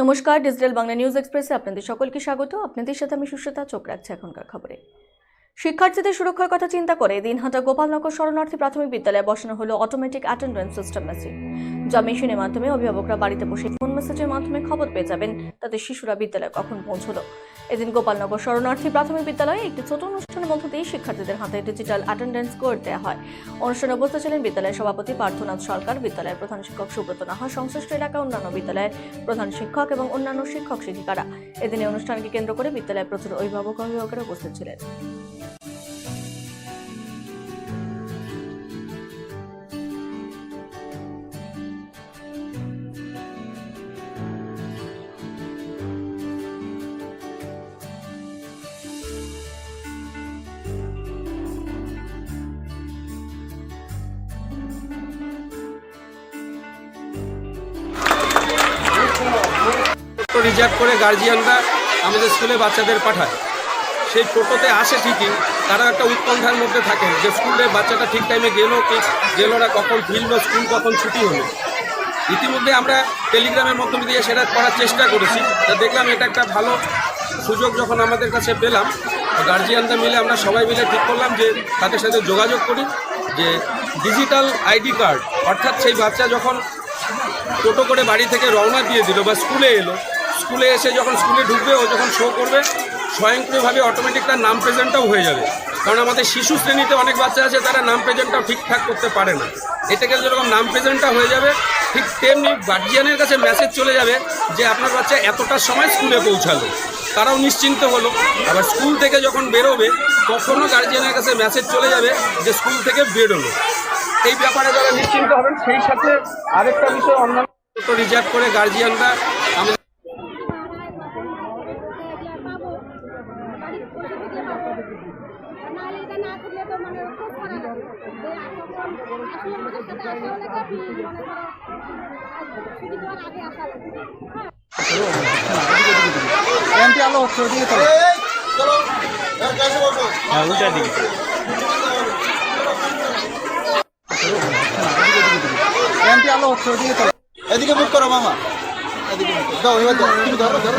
নমস্কার, digital Bangla news এক্সপ্রেসে আপনাদের সকলকে স্বাগত। আপনাদের সাথে আমি সুশ্রতা চোখ রাখছি এখনকার খবরে। শিক্ষার্থীদের সুরক্ষার কথা চিন্তা করে দিনহাটা গোপালনগর শরণার্থী প্রাথমিক বিদ্যালয়ে বসানো হলো অটোমেটিক অ্যাটেন্ডেন্স সিস্টেম মেশিন যা মাধ্যমে অভিভাবকরা বাড়িতে বসে ফোন মেসেজের মাধ্যমে খবর পেয়ে যাবেন। তাতে শিশুরা বিদ্যালয়ে কখন পৌঁছলো? এদিন গোপালনগর শরণার্থী প্রাথমিক বিদ্যালয়ে একটি ছোট অনুষ্ঠানের মধ্য দিয়ে শিক্ষার্থীদের হাতে ডিজিটাল অ্যাটেন্ডেন্স কোড দেওয়া হয়। অনুষ্ঠানে উপস্থিত ছিলেন বিদ্যালয়ের সভাপতি পার্থনাথ সরকার, বিদ্যালয়ের প্রধান শিক্ষক সুব্রত নাহা, সংশ্লিষ্ট এলাকা অন্যান্য বিদ্যালয়ের প্রধান শিক্ষক এবং অন্যান্য শিক্ষক শিক্ষিকারা। এদিনে অনুষ্ঠানকে কেন্দ্র করে বিদ্যালয়ে প্রচুর অভিভাবক অভিভাবকেরা উপস্থিত ছিলেন। রিজার্ভ করে গার্জিয়ানরা আমাদের স্কুলে বাচ্চাদের পাঠায়। সেই টোটোতে আসে ঠিকই, তারা একটা উৎকণ্ঠার মধ্যে থাকে যে স্কুলে বাচ্চাটা ঠিক টাইমে গেলো কি গেলো না, কখন ফিরলো, স্কুল কখন ছুটি হলো। ইতিমধ্যে আমরা টেলিগ্রামের মাধ্যমে দিয়ে সেটা করার চেষ্টা করেছি। তা দেখলাম এটা একটা ভালো সুযোগ যখন আমাদের কাছে পেলাম গার্জিয়ানরা মিলে আমরা সবাই মিলে ঠিক করলাম যে তাদের সাথে যোগাযোগ করি, যে ডিজিটাল আইডি কার্ড, অর্থাৎ সেই বাচ্চা যখন টোটো করে বাড়ি থেকে রওনা দিয়ে দিল বা স্কুলে এলো স্কুলে এসে যখন স্কুলে ঢুকবে, ও যখন শো করবে, স্বয়ংক্রিয়ভাবে অটোমেটিক তার নাম প্রেজেন্টটাও হয়ে যাবে। কারণ আমাদের শিশু শ্রেণীতে অনেক বাচ্চা আছে, তারা নাম প্রেজেন্টটাও ঠিকঠাক করতে পারে না। এতে গেলে যেরকম নাম প্রেজেন্টটা হয়ে যাবে, ঠিক তেমনি গার্জিয়ানের কাছে মেসেজ চলে যাবে যে, আপনার বাচ্চা এতটা সময় স্কুলে পৌঁছালো। তারাও নিশ্চিন্ত হলো। আবার স্কুল থেকে যখন বেরোবে, তখনও গার্জিয়ানের কাছে মেসেজ চলে যাবে যে, স্কুল থেকে বেরোলো। এই ব্যাপারে যারা নিশ্চিন্ত হবেন, সেই সাথে আরেকটা বিষয় অন্যান্য রিজার্ভ করে গার্জিয়ানরা নাহলে এটা না থাকলে তো মানে খুব খারাপ লাগে আসলে আমাদের সাথে আসা হলে তো মনে করো ছুটি দেওয়ার আগে আসা লাগে হ্যাঁ আলো হচ্ছে ওদিকে চলো। হ্যাঁ উল্টা দিকে। আলো হচ্ছে ওদিকে চলো। এদিকে মুখ করো মামা। এদিকে দাও এবার তুমি ধরো ধরো।